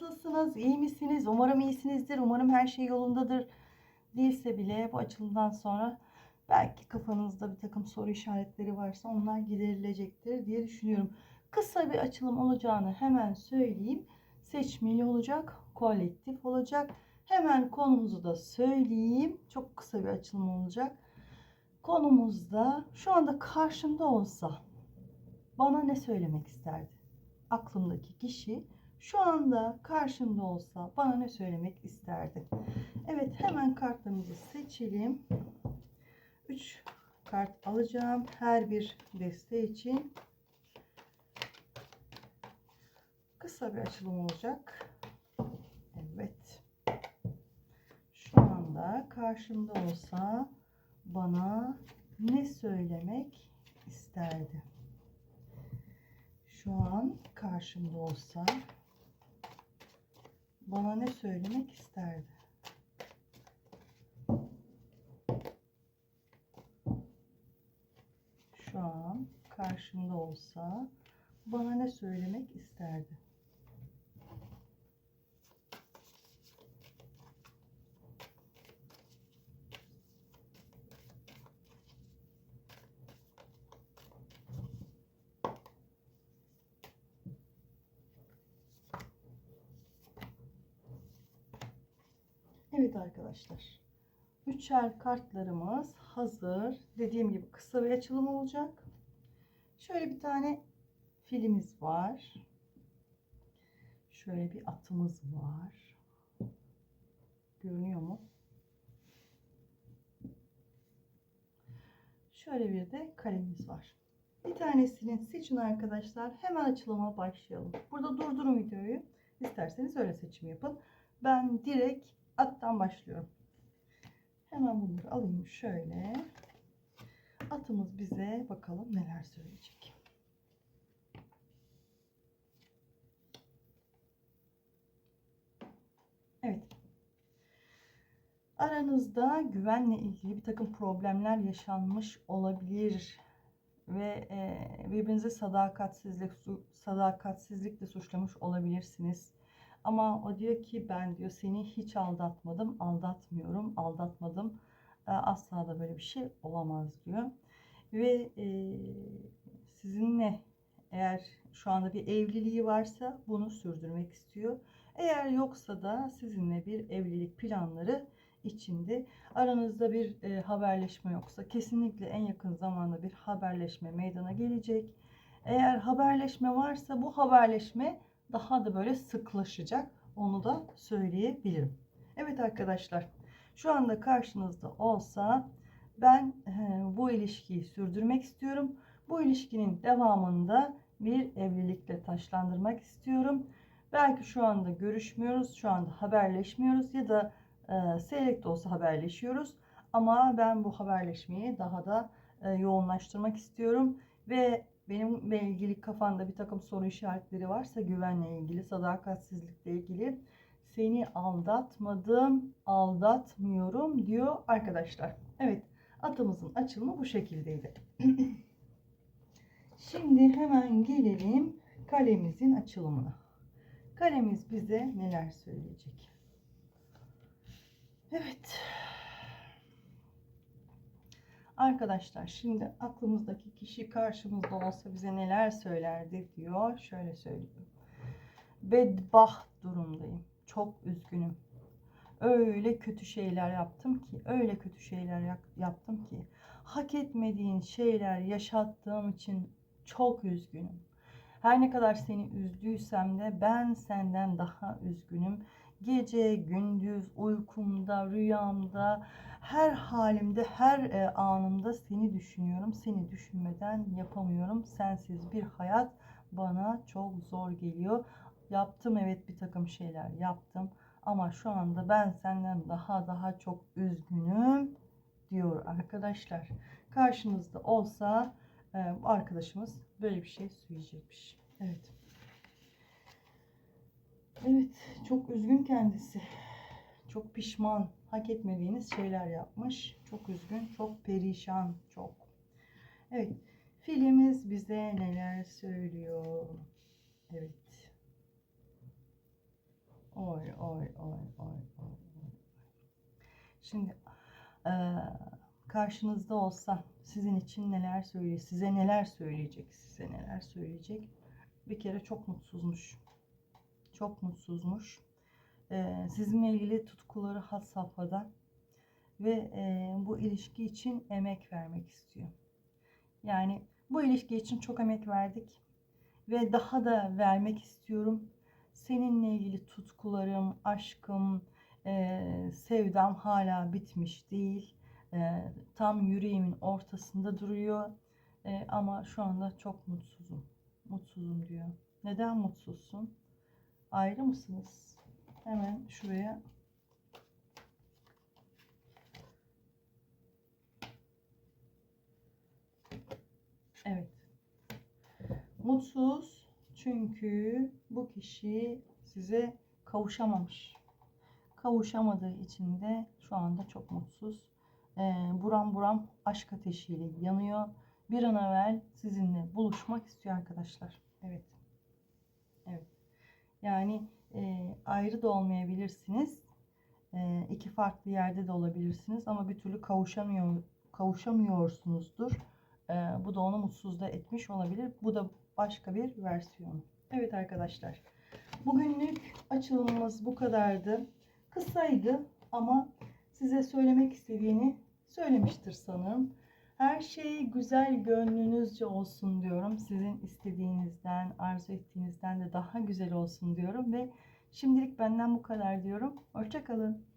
Nasılsınız? İyi misiniz? Umarım iyisinizdir. Umarım her şey yolundadır. Değilse bile bu açılımdan sonra belki kafanızda bir takım soru işaretleri varsa onlar giderilecektir diye düşünüyorum. Kısa bir açılım olacağını hemen söyleyeyim. Seçmeli olacak, kolektif olacak. Hemen konumuzu da söyleyeyim. Çok kısa bir açılım olacak. Konumuzda şu anda karşımda olsa bana ne söylemek isterdi? Aklımdaki kişi şu anda karşımda olsa bana ne söylemek isterdi? Evet hemen kartlarımızı seçelim. 3 kart alacağım her bir deste için. Kısa bir açılım olacak. Evet. Şu anda karşımda olsa bana ne söylemek isterdi? Şu an karşımda olsa bana ne söylemek isterdi? Şu an karşımda olsa bana ne söylemek isterdi? Evet arkadaşlar. Üçer kartlarımız hazır. Dediğim gibi kısa bir açılım olacak. Şöyle bir tane filimiz var. Şöyle bir atımız var. Görünüyor mu? Şöyle bir de kalemimiz var. Bir tanesini seçin arkadaşlar. Hemen açılıma başlayalım. Burada durdurun videoyu. İsterseniz öyle seçim yapın. Ben direkt attan başlıyorum. Hemen bunları alayım şöyle. Atımız bize bakalım neler söyleyecek. Evet. Aranızda güvenle ilgili bir takım problemler yaşanmış olabilir ve e, birbirinize sadakatsizlik sadakatsizlikle suçlamış olabilirsiniz. Ama o diyor ki ben diyor seni hiç aldatmadım, aldatmıyorum, aldatmadım. Asla da böyle bir şey olamaz diyor. Ve e, sizinle eğer şu anda bir evliliği varsa bunu sürdürmek istiyor. Eğer yoksa da sizinle bir evlilik planları içinde. Aranızda bir e, haberleşme yoksa kesinlikle en yakın zamanda bir haberleşme meydana gelecek. Eğer haberleşme varsa bu haberleşme daha da böyle sıklaşacak. Onu da söyleyebilirim. Evet arkadaşlar şu anda karşınızda olsa ben e, bu ilişkiyi sürdürmek istiyorum. Bu ilişkinin devamında bir evlilikle taşlandırmak istiyorum. Belki şu anda görüşmüyoruz, şu anda haberleşmiyoruz ya da e, seyrek de olsa haberleşiyoruz. Ama ben bu haberleşmeyi daha da e, yoğunlaştırmak istiyorum ve benimle ilgili kafanda bir takım soru işaretleri varsa güvenle ilgili, sadakatsizlikle ilgili seni aldatmadım, aldatmıyorum diyor arkadaşlar. Evet, atımızın açılımı bu şekildeydi. Şimdi hemen gelelim kalemizin açılımına. Kalemiz bize neler söyleyecek? Evet. Arkadaşlar şimdi aklımızdaki kişi karşımızda olsa bize neler söylerdi diyor. Şöyle söylüyorum. Bedbaht durumdayım. Çok üzgünüm. Öyle kötü şeyler yaptım ki, öyle kötü şeyler yaptım ki hak etmediğin şeyler yaşattığım için çok üzgünüm. Her ne kadar seni üzdüysem de ben senden daha üzgünüm. Gece, gündüz, uykumda, rüyamda, her halimde, her e, anımda seni düşünüyorum. Seni düşünmeden yapamıyorum. Sensiz bir hayat bana çok zor geliyor. Yaptım evet bir takım şeyler yaptım. Ama şu anda ben senden daha daha çok üzgünüm diyor arkadaşlar. Karşınızda olsa e, arkadaşımız böyle bir şey söyleyecekmiş. Evet. Evet, çok üzgün kendisi. Çok pişman, hak etmediğiniz şeyler yapmış. Çok üzgün, çok perişan, çok. Evet, filmimiz bize neler söylüyor? Evet. oy oy oy oy oy. Şimdi eee, karşınızda olsa sizin için neler söyleyecek, size neler söyleyecek, size neler söyleyecek. Bir kere çok mutsuzmuş. Çok mutsuzmuş. Eee, sizinle ilgili tutkuları had safhada ve eee, bu ilişki için emek vermek istiyor. Yani bu ilişki için çok emek verdik ve daha da vermek istiyorum. Seninle ilgili tutkularım, aşkım, eee, sevdam hala bitmiş değil. Eee, tam yüreğimin ortasında duruyor. Ama şu anda çok mutsuzum. Mutsuzum diyor. Neden mutsuzsun? Ayrı mısınız? Hemen şuraya Evet. Mutsuz çünkü bu kişi size kavuşamamış. Kavuşamadığı için de şu anda çok mutsuz. Ee, buram buram aşk ateşiyle yanıyor. Bir an evvel sizinle buluşmak istiyor arkadaşlar. Evet. Yani e, ayrı da olmayabilirsiniz. E, iki farklı yerde de olabilirsiniz ama bir türlü kavuşamıyor kavuşamıyorsunuzdur. Ee, bu da onu mutsuz da etmiş olabilir. Bu da başka bir versiyon. Evet arkadaşlar. Bugünlük açılımımız bu kadardı. Kısaydı ama size söylemek istediğini söylemiştir sanırım. Her şey güzel gönlünüzce olsun diyorum. Sizin istediğinizden, arzu ettiğinizden de daha güzel olsun diyorum ve şimdilik benden bu kadar diyorum. Hoşçakalın.